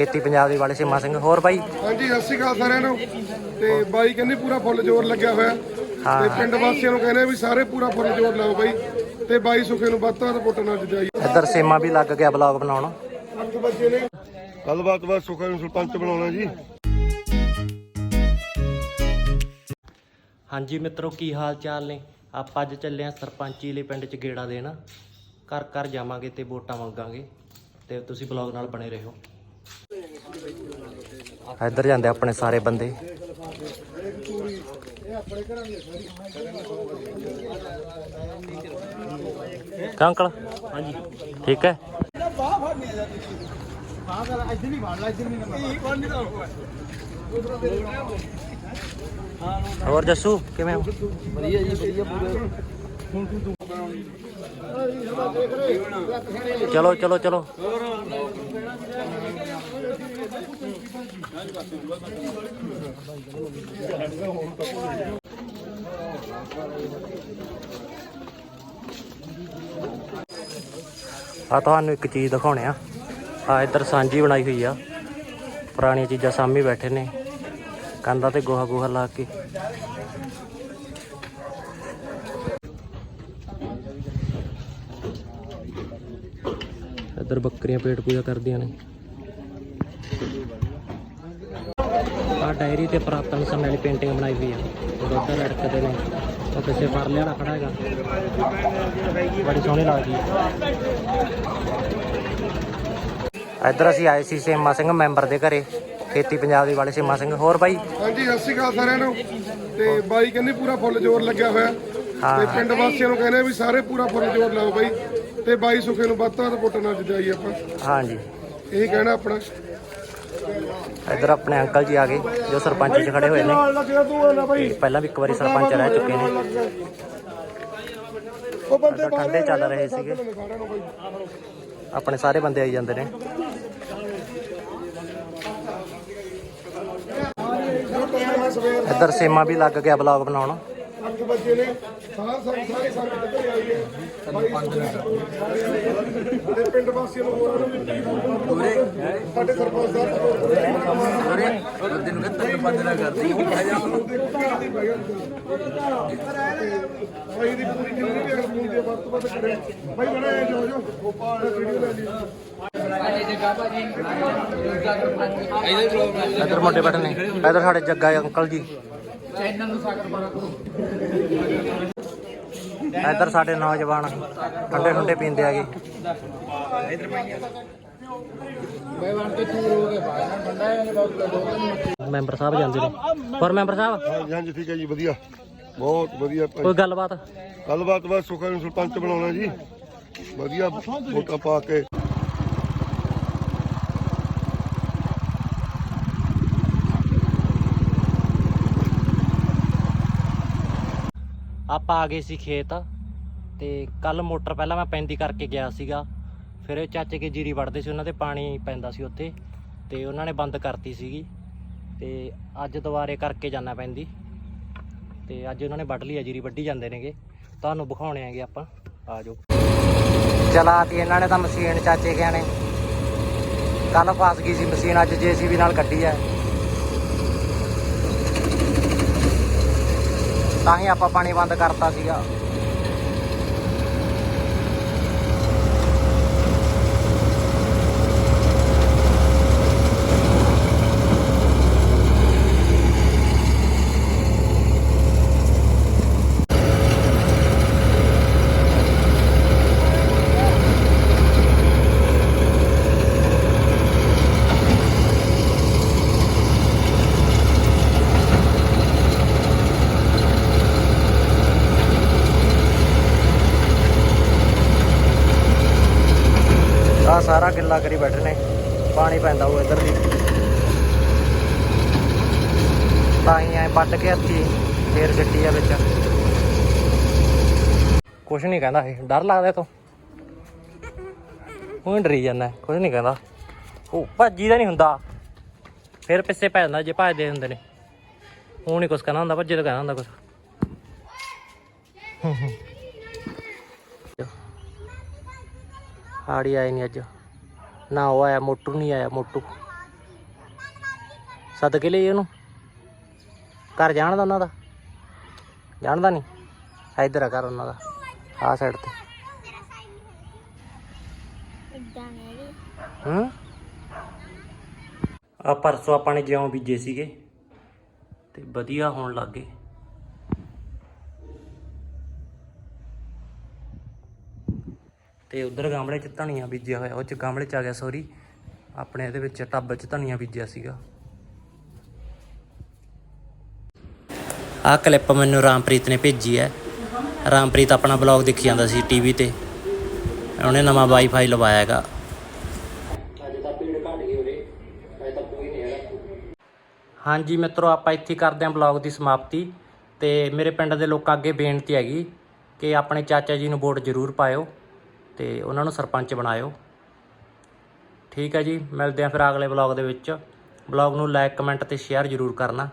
ਖੇਤੀ ਪੰਜਾਬ ਦੇ ਵਾਲੇ ਸੀਮਾ ਸਿੰਘ। ਹੋਰ ਬਾਈ? ਹਾਂਜੀ ਸਤਿ ਸ਼੍ਰੀ ਅਕਾਲ ਸਾਰਿਆਂ ਨੂੰ। ਤੇ ਬਾਈ ਕਹਿੰਦੀ ਪੂਰਾ ਫੁੱਲ ਜ਼ੋਰ ਲੱਗਿਆ ਹੋਇਆ। ਹਾਂ। ਤੇ ਪਿੰਡ ਵਾਸੀਆਂ ਨੂੰ ਕਹਿੰਦੇ ਵੀ ਸਾਰੇ ਪੂਰਾ ਫੁੱਲ ਜ਼ੋਰ ਲਾਓ ਬਾਈ। ਤੇ ਬਾਈ ਸੁਖੇ ਨੂੰ ਵੱਧ ਤੋਂ ਵੱਧ ਪੁੱਟਣਾ ਜਿੱਦਾਈ ਇੱਧਰ ਸੀਮਾ ਵੀ ਲੱਗ ਗਿਆ ਬਲੌਗ ਬਣਾਉਣ। ਅੱਠ ਬੱਚੇ ਨੇ। ਗੱਲਬਾਤ ਬਾਅਦ ਸੁਖੇ ਨੂੰ ਸਰਪੰਚ ਬਣਾਉਣਾ ਜੀ। ਹਾਂਜੀ ਮਿੱਤਰੋ ਕੀ ਹਾਲ ਚਾਲ ਨੇ? ਆਪਾਂ ਅੱਜ ਚੱਲੇ ਆ ਸਰਪੰਚੀ ਲਈ ਪਿੰਡ 'ਚ ਗੇੜਾ ਦੇਣ। ਘਰ ਘਰ ਜਾਵਾਂਗੇ ਤੇ ਵੋਟਾਂ ਮੰਗਾਂਗੇ। ਤੇ ਤੁਸੀਂ ਬਲੌਗ ਨਾਲ ਬਣੇ ਰਹੋ। ਇੱਧਰ ਜਾਂਦੇ ਆਪਣੇ ਸਾਰੇ ਬੰਦੇ। ਕਾ ਅੰਕਲ? ਹਾਂਜੀ। ਠੀਕ ਹੈ। ਹੋਰ ਜੱਸੂ ਕਿਵੇਂ ਹੋ? ਵਧੀਆ ਜੀ ਵਧੀਆ ਪੂਰੇ। ਚਲੋ ਚਲੋ ਚਲੋ। ਆ ਤੁਹਾਨੂੰ ਇੱਕ ਚੀਜ਼ ਦਿਖਾਉਣੇ ਆ। ਆ ਇੱਧਰ ਸਾਂਝੀ ਬਣਾਈ ਹੋਈ ਆ। ਪੁਰਾਣੀਆਂ ਚੀਜ਼ਾਂ ਸਾਹਮਣੇ ਬੈਠੇ ਨੇ। ਕੰਧਾਂ ਤੇ ਗੋਹਾ ਗੋਹਾ ਲਾ ਕੇ। ਇੱਧਰ ਬੱਕਰੀਆਂ ਪੇਟ ਪੂਜਾ ਕਰਦੀਆਂ ਨੇ। ਆ ਡਾਇਰੀ ਤੇ ਪ੍ਰਾਤਨ ਸਮੇਂ ਵਾਲੀ ਪੇਂਟਿੰਗ ਬਣਾਈ ਹੋਈ ਆ। ਦੁੱਧ ਲੜਕਦੇ ਨੇ। ਉਹ ਕਿਸੇ ਫੜ ਲਿਆ ਖੜਾ ਹੈਗਾ। ਬੜੀ ਸੋਹਣੀ ਲੱਗਦੀ ਹੈ ਇੱਧਰ ਅਸੀਂ ਆਏ ਸੀ ਸੇਮਾ ਸਿੰਘ ਮੈਂਬਰ ਦੇ ਘਰੇ। ਖੇਤੀ ਪੰਜਾਬ ਦੇ ਵਾਲੇ ਸੇਮਾ ਸਿੰਘ। ਹੋਰ ਬਾਈ? ਹਾਂਜੀ ਸਤਿ ਸ਼੍ਰੀ ਅਕਾਲ ਸਾਰਿਆਂ ਨੂੰ। ਤੇ ਬਾਈ ਕਹਿੰਦੀ ਪੂਰਾ ਫੁੱਲ ਜ਼ੋਰ ਲੱਗਿਆ ਹੋਇਆ। ਤੇ ਪਿੰਡ ਵਾਸੀਆਂ ਨੂੰ ਕਹਿੰਦੇ ਵੀ ਸਾਰੇ ਪੂਰਾ ਫੁੱਲ ਜ਼ੋਰ ਲਾਓ ਬਾਈ। ਤੇ ਬਾਈ ਸੁਖੇ ਨੂੰ ਵੱਧ ਤੋਂ ਵੱਧ ਪੁੱਟਣਾ ਜਿੱਦਾਈ ਆਪਾਂ। ਹਾਂਜੀ। ਇਹੀ ਕਹਿਣਾ ਆਪਣਾ। ਇੱਧਰ ਆਪਣੇ ਅੰਕਲ ਜੀ ਆ ਗਏ, ਜੋ ਸਰਪੰਚ 'ਚ ਖੜੇ ਹੋਏ ਨੇ। ਪਹਿਲਾਂ ਵੀ ਇੱਕ ਵਾਰੀ ਸਰਪੰਚ ਰਹਿ ਚੁੱਕੇ ਨੇ। ਉਹ ਬੰਦੇ ਠੰਡੇ ਚੱਲ ਰਹੇ ਸੀਗੇ। ਆਪਣੇ ਸਾਰੇ ਬੰਦੇ ਆਈ ਜਾਂਦੇ ਨੇ। ਇੱਧਰ ਸੇਮਾ ਵੀ ਲੱਗ ਗਿਆ ਬਲੌਗ ਬਣਾਉਣ। ਅੱਠ ਬੱਚੇ ਨੇ ਸਾਰ ਸਾਰੇ ਸਾਰੇ ਸੰਗਤ ਤੇ ਆਈ ਹੈ। ਬਾਈ ਤੇ ਪਿੰਡ ਵਾਸੀਆਂ ਨੂੰ ਹੋਰਾਂ ਨੂੰ ਵੀ ਸਾਡੇ ਸਰਪੰਚ ਸਾਹਿਬ ਦਿਨ ਤੱਕ ਬੰਦਨਾ ਕਰਦੀ। ਬਾਈ ਦੀ ਪੂਰੀ ਜਿੰਨੀ ਵੀ ਅਗਰ ਦੀ ਵੱਧ ਤੋਂ ਵੱਧ ਕਰੇ ਬਾਈ ਬਣਾ ਜੋ ਜੋ। ਗੋਪਾਲ ਵੀਡੀਓ ਲੈ ਲਈ। ਇੱਧਰ ਮੁੰਡੇ ਬੈਠੇ ਨੇ ਇੱਧਰ ਸਾਡੇ ਜੱਗਾ ਅੰਕਲ ਜੀ। ਇੱਧਰ ਸਾਡੇ ਨੌਜਵਾਨ ਠੰਡੇ ਠੰਡੇ ਪੀਂਦੇ ਆਗੇ ਮੈਂਬਰ ਸਾਹਿਬ ਜਾਂਦੇ ਨੇ। ਹੋਰ ਮੈਂਬਰ ਸਾਹਿਬ? ਹਾਂਜੀ ਹਾਂਜੀ ਠੀਕ ਹੈ ਜੀ ਵਧੀਆ। ਬਹੁਤ ਵਧੀਆ। ਭਾਈ ਕੋਈ ਗੱਲਬਾਤ? ਗੱਲਬਾਤ ਬਸ ਸੁਖਾ ਨੂੰ ਸਰਪੰਚ ਬਣਾਉਣਾ ਜੀ। ਵਧੀਆ ਵੋਟਾਂ ਪਾ ਕੇ। ਆਪਾਂ ਆ ਗਏ ਸੀ ਖੇਤ ਤੇ ਕੱਲ ਮੋਟਰ ਪਹਿਲਾਂ ਮੈਂ ਪੈਂਦੀ ਕਰਕੇ ਗਿਆ ਸੀਗਾ। ਫਿਰ ਇਹ ਚਾਚੇ ਕੇ ਜੀਰੀ ਵੜਦੇ ਸੀ, ਉਹਨਾਂ ਤੇ ਪਾਣੀ ਪੈਂਦਾ ਸੀ ਉੱਥੇ ਤੇ ਉਹਨਾਂ ਨੇ ਬੰਦ ਕਰਤੀ ਸੀਗੀ। ਤੇ ਅੱਜ ਦੁਬਾਰੇ ਕਰਕੇ ਜਾਣਾ ਪੈਂਦੀ। ਤੇ ਅੱਜ ਉਹਨਾਂ ਨੇ ਵੱਢ ਲਈ ਆ, ਜੀਰੀ ਵੱਢੀ ਜਾਂਦੇ ਨੇਗੇ। ਤੁਹਾਨੂੰ ਵਿਖਾਉਣੇ ਆਂਗੇ ਆਪਾਂ। ਆ ਜਾਓ। ਚਲਾਤੀ ਇਹਨਾਂ ਨੇ ਤਾਂ ਮਸ਼ੀਨ ਚਾਚੇ ਕਿਆਂ ਨੇ। ਕੱਲ ਫਸ ਗਈ ਸੀ ਮਸ਼ੀਨ, ਅੱਜ ਜੀਸੀਬੀ ਨਾਲ ਕੱਢੀ ਆ। ਤਾਂ ਹੀ ਆਪਾਂ ਪਾਣੀ ਬੰਦ ਕਰਤਾ ਸੀਗਾ। ਆ ਸਾਰਾ ਗਿੱਲਾ ਕਰੀ ਬੈਠੇ ਨੇ। ਪਾਣੀ ਪੈਂਦਾ ਉਹ ਇੱਧਰ ਦੀ ਤਾਂ ਹੀ ਐ ਪੱਟ ਕੇ ਹੱਥੀ ਫੇਰ ਸਿੱਟੀ ਆ ਵਿੱਚ। ਕੁਛ ਨਹੀਂ ਕਹਿੰਦਾ ਇਹ। ਡਰ ਲੱਗਦਾ ਤੂੰ ਉਹ ਡਰੀ ਜਾਂਦਾ। ਕੁਛ ਨਹੀਂ ਕਹਿੰਦਾ। ਉਹ ਭੱਜੀ ਦਾ ਨਹੀਂ ਹੁੰਦਾ। ਫਿਰ ਪਿੱਛੇ ਪੈ ਜਾਂਦਾ ਜੇ ਭੱਜਦੇ ਹੁੰਦੇ ਨੇ। ਉਹ ਨਹੀਂ ਕੁਛ ਕਹਿੰਦਾ ਹੁੰਦਾ, ਭੱਜੇ ਤਾਂ ਕਹਿੰਦਾ ਹੁੰਦਾ ਕੁਛ। ਆੜੀ ਆਏ ਨਹੀਂ ਅੱਜ। ਨਾ ਉਹ ਆਇਆ, ਮੋਟੂ ਨਹੀਂ ਆਇਆ, ਮੋਟੂ। ਸੱਦ ਕੇ ਲਈ ਉਹਨੂੰ? ਘਰ ਜਾਣਦਾ ਉਹਨਾਂ ਦਾ? ਜਾਣਦਾ ਨਹੀਂ ਇੱਧਰ ਆ ਘਰ ਉਹਨਾਂ ਦਾ ਆਹ ਸਾਈਡ ਤੇ। ਹੂੰ? ਆ ਪਰਸੋਂ ਆਪਾਂ ਨੇ ਜਿਉਂ ਬੀਜੇ ਸੀਗੇ, ਤੇ ਵਧੀਆ ਹੋਣ ਲੱਗ ਤੇ ਉਧਰ ਗਮਲੇ 'ਚ ਧਨੀਆ ਬੀਜਿਆ ਹੋਇਆ, ਉਹ 'ਚ ਗਮਲੇ 'ਚ ਆ ਗਿਆ ਸੌਰੀ ਆਪਣੇ ਇਹਦੇ ਵਿੱਚ ਟੱਬ 'ਚ ਧਨੀਆ ਬੀਜਿਆ ਸੀਗਾ। ਆਹ ਕਲਿੱਪ ਮੈਨੂੰ ਰਾਮਪ੍ਰੀਤ ਨੇ ਭੇਜੀ ਹੈ। ਰਾਮਪ੍ਰੀਤ ਆਪਣਾ ਬਲੌਗ ਦੇਖੀ ਜਾਂਦਾ ਸੀ ਟੀਵੀ ਤੇ। ਉਹਨੇ ਨਵਾਂ ਵਾਈਫਾਈ ਲਵਾਇਆ ਹੈਗਾ। ਹਾਂਜੀ ਮਿੱਤਰੋ, ਆਪਾਂ ਇੱਥੇ ਕਰਦੇ ਹਾਂ ਬਲੌਗ ਦੀ ਸਮਾਪਤੀ। ਤੇ ਮੇਰੇ ਪਿੰਡ ਦੇ ਲੋਕਾਂ ਅੱਗੇ ਬੇਨਤੀ ਹੈਗੀ ਕਿ ਆਪਣੇ ਚਾਚਾ ਜੀ ਨੂੰ ਵੋਟ ਜ਼ਰੂਰ ਪਾਇਓ। ਤੇ ਉਹਨਾਂ ਨੂੰ ਸਰਪੰਚ ਬਣਾਇਓ। ਠੀਕ ਹੈ ਜੀ, ਮਿਲਦੇ ਹਾਂ ਫਿਰ ਅਗਲੇ ਬਲੌਗ ਦੇ ਵਿੱਚ। ਬਲੌਗ ਨੂੰ ਲਾਈਕ ਕਮੈਂਟ ਤੇ ਸ਼ੇਅਰ ਜ਼ਰੂਰ ਕਰਨਾ।